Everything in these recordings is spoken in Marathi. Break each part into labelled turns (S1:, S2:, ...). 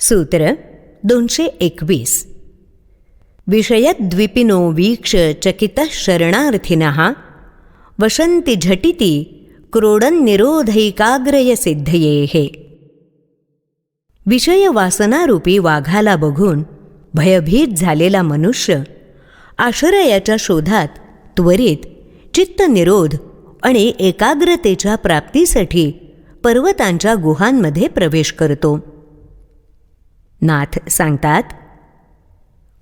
S1: सूत्र दोनशे एकवीस. विषयद्विपिनो वीक्ष चकितः शरणार्थिनः वसन्ति झटिति क्रोडन्निरोधैकाग्रयसिद्धयेः. विषयवासनारूपी वाघाला बघून भयभीत झालेला मनुष्य आश्रयाच्या शोधात त्वरित चित्तनिरोध आणि एकाग्रतेच्या प्राप्तीसाठी पर्वतांच्या गुहांमध्ये प्रवेश करतो. नाथ सांगतात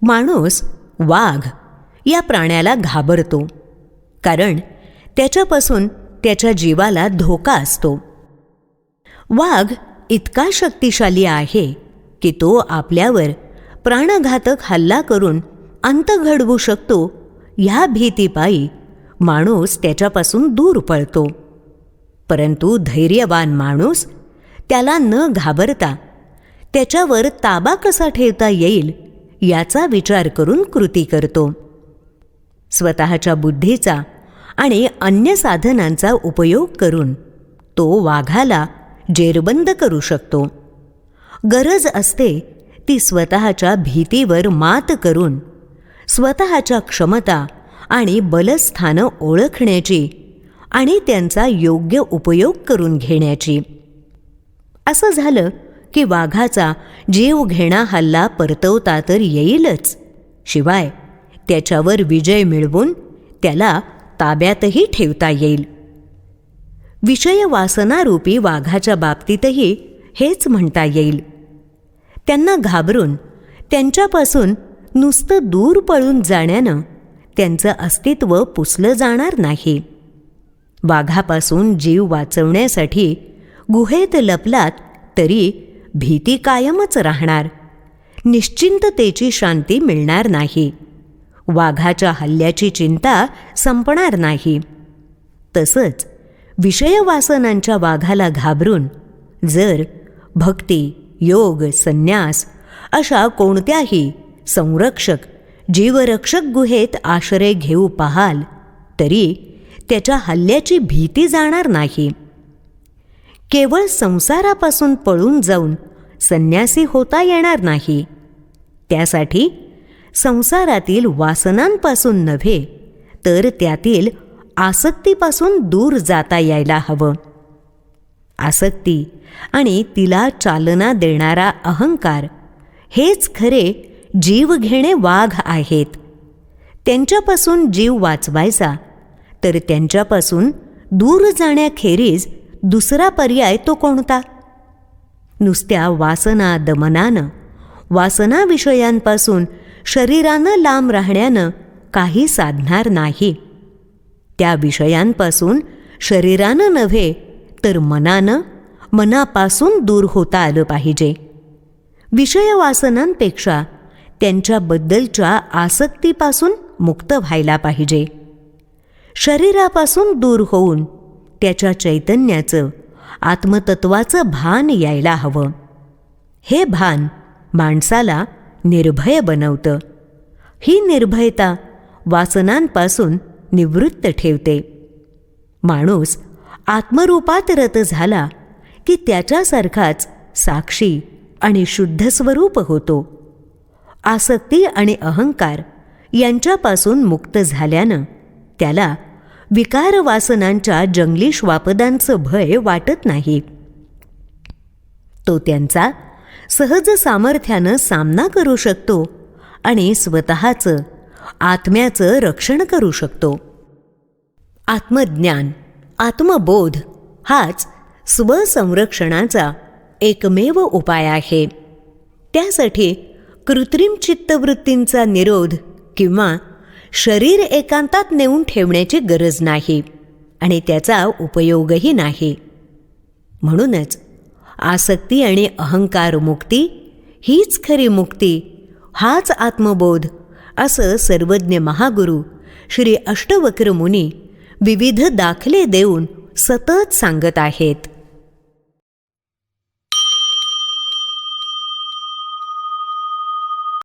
S1: माणूस वाघ या प्राण्याला घाबरतो कारण त्याच्यापासून त्याच्या जीवाला धोका असतो. वाघ इतका शक्तिशाली आहे की तो आपल्यावर प्राणघातक हल्ला करून अंत घडवू शकतो. ह्या भीतीपायी माणूस त्याच्यापासून दूर पळतो. परंतु धैर्यवान माणूस त्याला न घाबरता त्याच्यावर ताबा कसा ठेवता येईल याचा विचार करून कृती करतो. स्वतःच्या बुद्धीचा आणि अन्य साधनांचा उपयोग करून तो वाघाला जेरबंद करू शकतो. गरज असते ती स्वतःच्या भीतीवर मात करून स्वतःच्या क्षमता आणि बलस्थानं ओळखण्याची आणि त्यांचा योग्य उपयोग करून घेण्याची. असं झालं की वाघाचा जीव घेणा हल्ला परतवता तर येईलच. शिवाय त्याच्यावर विजय मिळवून त्याला ताब्यातही ठेवता येईल. विषय वासनारूपी वाघाच्या बाबतीतही हेच म्हणता येईल. त्यांना घाबरून त्यांच्यापासून नुसतं दूर पळून जाण्यानं त्यांचं अस्तित्व पुसलं जाणार नाही. वाघापासून जीव वाचवण्यासाठी गुहेत लपलात तरी भीती कायमच राहणार. निश्चिंततेची शांती मिळणार नाही. वाघाच्या हल्ल्याची चिंता संपणार नाही. तसंच विषयवासनांच्या वाघाला घाबरून जर भक्ती योग संन्यास अशा कोणत्याही संरक्षक जीवरक्षक गुहेत आश्रय घेऊ पाहाल तरी त्याच्या हल्ल्याची भीती जाणार नाही. केवळ संसारापासून पळून जाऊन संन्यासी होता येणार नाही. त्यासाठी संसारातील वासनांपासून नव्हे तर त्यातील आसक्तीपासून दूर जाता यायला हवं. आसक्ती आणि तिला चालना देणारा अहंकार हेच खरे जीव घेणे वाघ आहेत. त्यांच्यापासून जीव वाचवायचा तर त्यांच्यापासून दूर जाण्याखेरीज दुसरा पर्याय तो कोणता? नुसत्या वासना दमनानं वासना विषयांपासून शरीरानं लांब राहण्यानं काही साधणार नाही. त्या विषयांपासून शरीरानं नव्हे तर मनानं मनापासून दूर होता आलं पाहिजे. विषयवासनांपेक्षा त्यांच्याबद्दलच्या आसक्तीपासून मुक्त व्हायला पाहिजे. शरीरापासून दूर होऊन त्याच्या चैतन्याचं आत्मतत्वाचं भान यायला हवं. हे भान माणसाला निर्भय बनवतं. ही निर्भयता वासनांपासून निवृत्त ठेवते. माणूस आत्मरूपात रत झाला की त्याच्यासारखाच साक्षी आणि शुद्ध स्वरूप होतो. आसक्ती आणि अहंकार यांच्यापासून मुक्त झाल्यानं त्याला विकार वासनांच्या जंगली श्वापदांचं भय वाटत नाही. तो त्यांचा सहज सामर्थ्यानं सामना करू शकतो आणि स्वतःचं आत्म्याचं रक्षण करू शकतो. आत्मज्ञान आत्मबोध हाच स्वसंरक्षणाचा एकमेव उपाय आहे. त्यासाठी कृत्रिम चित्तवृत्तींचा निरोध किंवा शरीर एकांतात नेऊन ठेवण्याची गरज नाही आणि त्याचा उपयोगही नाही. म्हणूनच आसक्ती आणि अहंकार मुक्ती हीच खरी मुक्ती हाच आत्मबोध असं सर्वज्ञ महागुरू श्री अष्टवक्र मुनी विविध दाखले देऊन सतत सांगत आहेत.